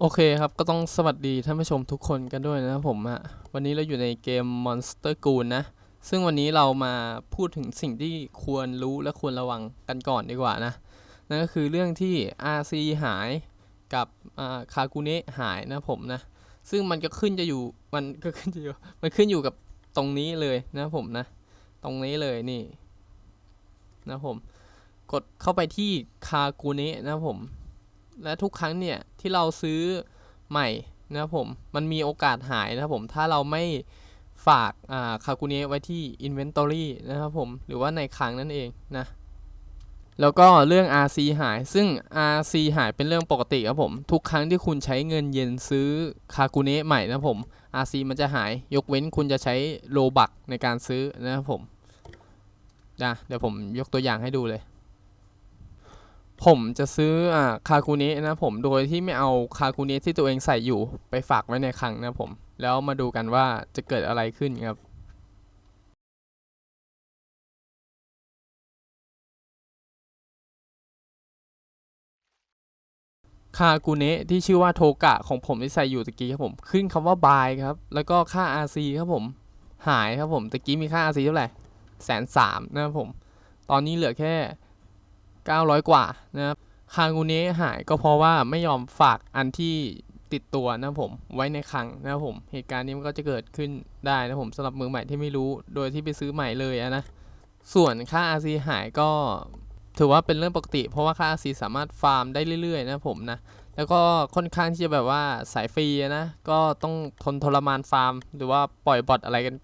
โอเคครับ ก็ต้องสวัสดีท่านผู้ชมทุกคนกันด้วยนะครับผมอะวันนี้เราอยู่ในเกม Monster g o o n นะ ซึ่งวันนี้เรามาพูดถึงสิ่งที่ควรรู้และควรระวังกันก่อนดีกว่านะ นั่นก็คือเรื่องที่ RC หายกับคากุเนะหายนะผมนะ ซึ่งมันก็ขึ้นจะอยู่ มันก็ขึ้นจะอยู่ มันขึ้นอยู่กับตรงนี้เลยนะผมนะ ตรงนี้เลยนี่นะผม กดเข้าไปที่คากุเนะนะผม และทุกครั้งเนี่ยที่เราซื้อใหม่นะครับผมมันมีโอกาสหายนะครับผมถ้าเราไม่ฝากคาคุเนะไว้ที่ Inventory นะครับผมหรือว่าในคลังนั่นเองนะแล้วก็เรื่อง RC หาย ซึ่ง RC หายเป็นเรื่องปกติครับผม ทุกครั้งที่คุณใช้เงินเย็นซื้อคาคุเนะใหม่นะครับผม RC มันจะหาย ยกเว้นคุณจะใช้โลบักในการซื้อนะครับผมนะเดี๋ยวผมยกตัวอย่างให้ดูเลย ผมจะซื้ออ่าคาคูนะนะผมโดยที่ไม่เอาคาคูนะที่ตัวเองใส่อยู่ไปฝากไว้ในคลังนะผม แล้วมาดูกันว่าจะเกิดอะไรขึ้นครับคากูเนะที่ชื่อว่าโทกะของผมที่ใส่อยู่ตะกี้ครับผม ขึ้นคำว่าบายครับ แล้วก็ค่า RC ครับผม หายครับผมตะกี้มีค่า RC เท่าไหร่แสนสามนะครับผม ตอนนี้เหลือแค่ 900 กว่านะครับคางูเนะหายก็เพราะว่าไม่ยอมฝากอันที่ติดตัวนะผมไว้ในคลังนะผมเหตุการณ์นี้มันก็จะเกิดขึ้นได้นะผมสำหรับมือใหม่ที่ไม่รู้โดยที่ไปซื้อใหม่เลยนะส่วนค่า RC หายก็ถือว่าเป็นเรื่องปกติ เพราะว่าค่า RC สามารถฟาร์มได้เรื่อยๆนะผมนะแล้วก็ค่อนข้างที่จะแบบว่าสายฟรีนะก็ต้องทนทรมานฟาร์ม หรือว่าปล่อยบอทอะไรกัน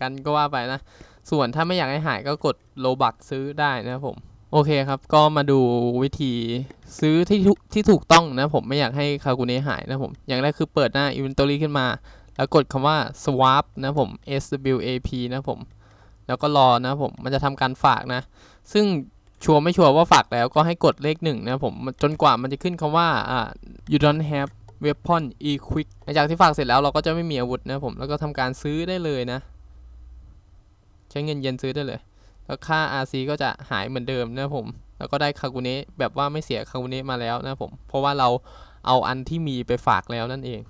กันก็ว่าไปนะส่วนถ้าไม่อยากให้หายก็กดโลบักซื้อได้นะผม โอเคครับ ก็มาดูวิธีซื้อที่ที่ถูกต้องนะผมไม่อยากให้คากุเนหายนะผม อย่างแรกคือเปิดหน้า Inventory ขึ้นมา แล้วกดคำว่า swap นะผม S W A P นะผม แล้วก็รอนะผม มันจะทำการฝากนะ ซึ่งชัวร์ไม่ชัวร์ว่าฝากแล้วก็ให้กดเลขหนึ่งนะผม จนกว่ามันจะขึ้นคำว่าอ่า you don't have weapon equipped หลังจากที่ฝากเสร็จแล้วเราก็จะไม่มีอาวุธนะผม แล้วก็ทำการซื้อได้เลยนะ ใช้เงินเย็นซื้อได้เลย แล้วค่า RC ก็จะหายเหมือนเดิมนะผม แล้วก็ได้คากุเนะแบบว่าไม่เสียคากุเนะมาแล้วนะผม เพราะว่าเราเอาอันที่มีไปฝากแล้วนั่นเอง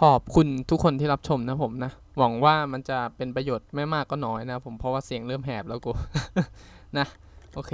ขอบคุณทุกคนที่รับชมนะผมนะ หวังว่ามันจะเป็นประโยชน์ไม่มากก็น้อยนะผม เพราะว่าเสียงเริ่มแหบแล้วกู นะ โอเค